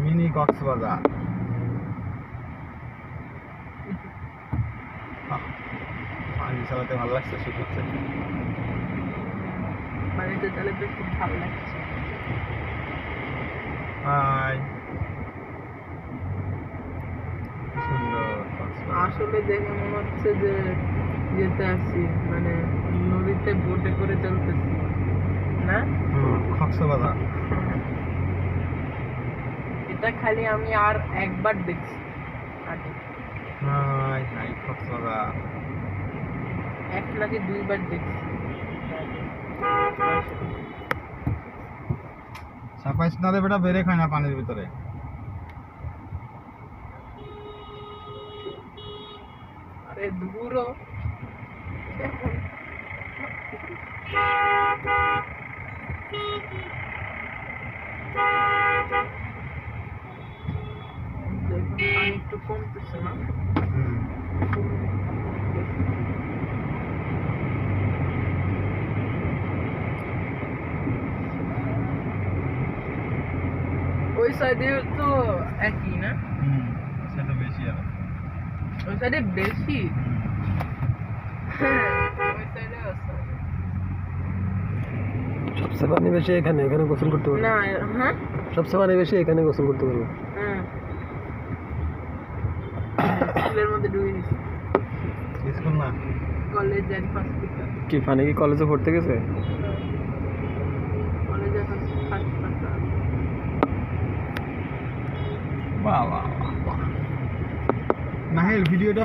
Mini Cox's Bazar. পানি চালাতে ভালো লাগছে শুট হচ্ছে। পানিতে চালে বেশ খুব ভালো লাগছে। হাই। আসলে দেখে মনে হচ্ছে যে যেতে আসি মানে নদীতে বোটে করে চলতেছি। না? কক্সবাজার। এটা খালি আমি আর একবার দেখছি। আগে। হাই হাই এক নাকি দুইবার দেখছি। সাপাইস না রে বেটা বেড়ে খায় না পানির ভিতরে। আরে দূরও দেখুন একটু কমতেছে না। ওই সাইডে তো একই না? হুম, সেটা বেশি আর ওই সাইডে বেশি? হ্যাঁ সবচেয়ে পানি বেশি এখানে এখানে গোসল করতে পারব। না হ্যাঁ? সবচেয়ে পানি বেশি এখানে গোসল করতে পারব। হ্যাঁ মধ্যে ডুবে গেছি। স্কুল না? কলেজ হসপিটাল কি ফানি কি কলেজে পড়তে গেছে কলেজে হাসপাতাল বাহ বাহ বাহ, ভিডিওটা